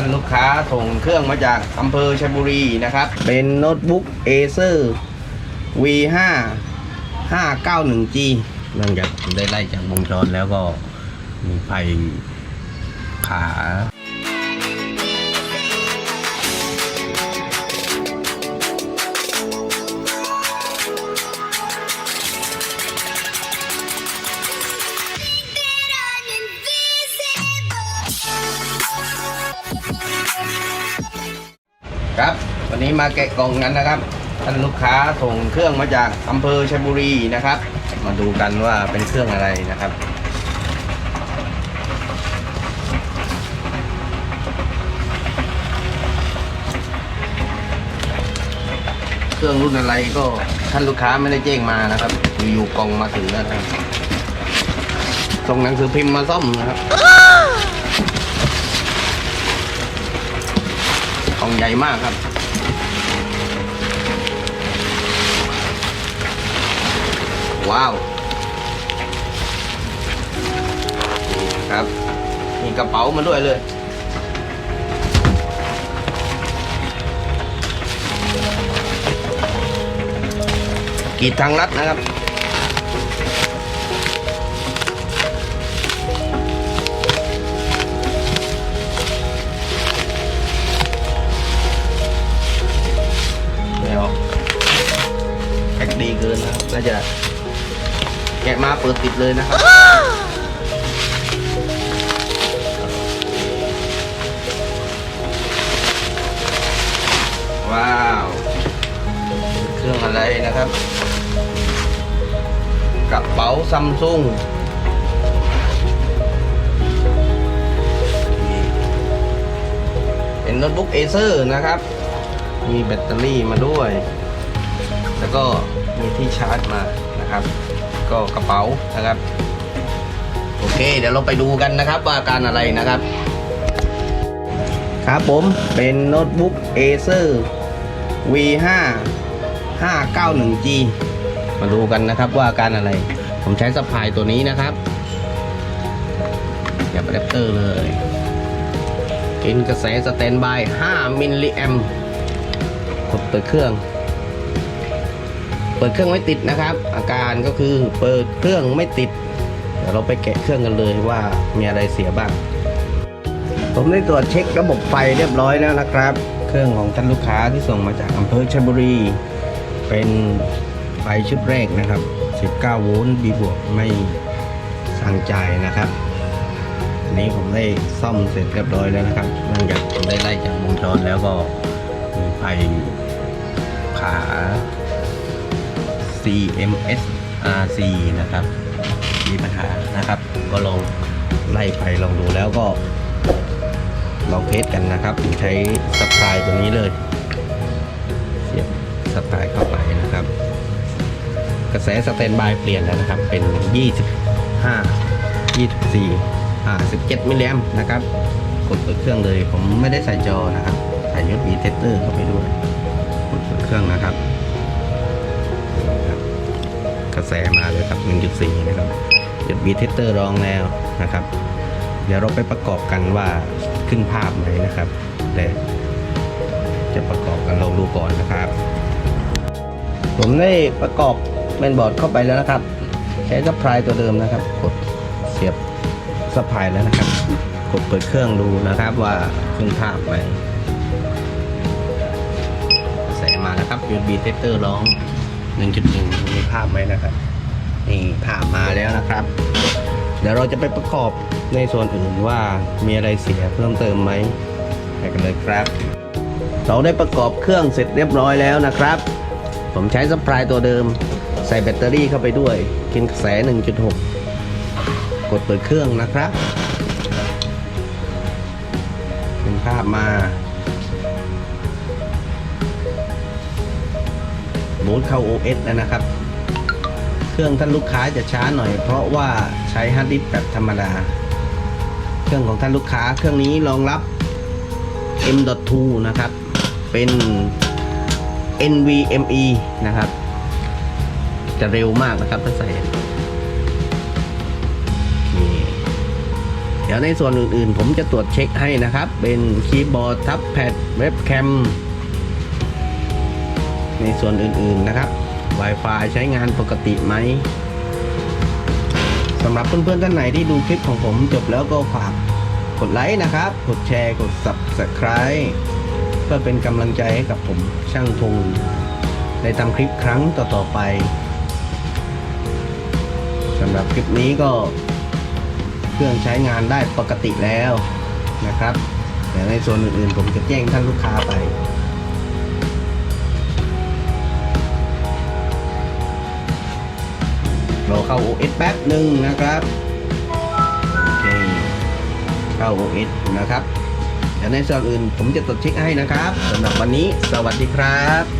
ท่านลูกค้าส่งเครื่องมาจากอำเภอชัยบุรีนะครับ เป็นโน้ตบุ๊ก Acer V5 591G เนื่องจากได้ไล่จากวงจรแล้วก็มีไฟขา ครับ วันนี้มาแกะกล่องกันนะครับท่านลูกค้าส่งเครื่องมาจากอำเภอชัยบุรีนะครับ มาดูกันว่าเป็นเครื่องอะไรนะครับเครื่องรุ่นอะไรก็ท่านลูกค้าไม่ได้แจ้งมานะครับ อยู่ๆกล่องมาถึงแล้วนะครับส่งหนังสือพิมพ์มาซ่อมนะครับ กล่องใหญ่มากครับ ว้าวครับ มีกระเป๋ามาด้วยเลยกีดทางลัดนะครับ นนะครับน่าจะแกะมาเปิดติดเลยนะครับว้าว เครื่องอะไรนะครับกระเป๋าซัมซุงเป็นโน้ตบุ๊กเอเซอร์นะครับ มีแบตเตอรี่มาด้วย แล้วก็ มีที่ชาร์จมานะครับ ก็กระเป๋านะครับ โอเค เดี๋ยวเราไปดูกันนะครับว่าการอะไรนะครับ ครับผมเป็นโน้ตบุ๊ก Acer V5 591G มาดูกันนะครับว่าการอะไร ผมใช้สะพายตัวนี้นะครับอย่าแรปเตอร์เลยกินกระแสสแตนบาย 5 มิลลิแอมกดเปิดเครื่อง เปิดเครื่องไม่ติดนะครับ อาการก็คือเปิดเครื่องไม่ติดเดี๋ยวเราไปแกะเครื่องกันเลยว่ามีอะไรเสียบ้าง ผมได้ตรวจเช็คระบบไฟเรียบร้อยแล้วนะครับ เครื่องของท่านลูกค้าที่ส่งมาจากอำเภอชลบุรี เป็นไฟชุดแรกนะครับ 19 โวลต์ B บวกไม่สั่งจ่ายนะครับอันนี้ผมได้ซ่อมเสร็จเรียบร้อยแล้วนะครับเนื่องจากผมได้ไล่จากวงจรแล้วก็มีไฟขา CMS RC นะครับ มีปัญหานะครับ ก็ลองไล่ไปลองดูแล้วก็ ลองเทสกันนะครับผมใช้สปายตัวนี้เลยเสียบสปายเข้าไปนะครับ กระแสสแตนบายเปลี่ยนแล้วนะครับ เป็น 25 24อ่า17มิลลิแอมนะครับ กดเปิดเครื่องเลย ผมไม่ได้ใส่จอนะครับ ใส่ USB tester เข้าไปด้วย กดเปิดเครื่องนะครับ กระแสมาเลยครับ 1.4 นะครับ USB tester รองแล้วนะครับ เดี๋ยวเราไปประกอบกันว่าขึ้นภาพไหมนะครับแต่จะประกอบกันลองดูก่อนนะครับ ผมได้ประกอบเมนบอร์ดเข้าไปแล้วนะครับ ใช้สปายตัวเดิมนะครับ กดเสียบสปายแล้วนะครับ กดเปิดเครื่องดูนะครับว่าขึ้นภาพไหมแสมาแล้วครับ USB tester ร้อง 1.1 มีภาพไหมนะครับ นี่ภาพมาแล้วนะครับ เดี๋ยวเราจะไปประกอบในส่วนอื่นว่ามีอะไรเสียเพิ่มเติมไหมไปกันเลยครับ เราได้ประกอบเครื่องเสร็จเรียบร้อยแล้วนะครับ ผมใช้สปายตัวเดิม ใส่แบตเตอรี่เข้าไปด้วย กินกระแส 1.6 กดเปิดเครื่องนะครับ เป็นภาพมา บูตเข้า OS แล้วนะครับ เครื่องท่านลูกค้าจะช้าหน่อย เพราะว่าใช้ฮาร์ดดิสก์แบบธรรมดา เครื่องของท่านลูกค้าเครื่องนี้รองรับ M.2 นะครับ เป็น NVMe นะครับ จะเร็วมากนะครับถ้าใส่เคเดี๋ยวในส่วนอื่นๆ ผมจะตรวจเช็คให้นะครับ เป็นคีย์บอร์ดทับแพดเว็บแคม ในส่วนอื่นๆนะครับ Wi-Fi ใช้งานปกติไหมสำหรับเพื่อนๆท่านไหนที่ดูคลิปของผมจบแล้วก็ฝากกดไลค์นะครับ กดแชร์กด Subscribe เพื่อเป็นกำลังใจให้กับผมช่างพงได้ทำคลิปครั้งต่อๆไปสำหรับคลิปนี้ก็เครื่องใช้งานได้ปกติแล้วนะครับ แต่ในส่วนอื่นๆผมจะแจ้งท่านลูกค้าไป ราเข้า OS แป๊บหนึ่งนะครับโอเคเข้า OS นะครับเดี๋ยวในส่วนอื่นผมจะตรวจเช็คให้นะครับสำหรับวันนี้สวัสดีครับ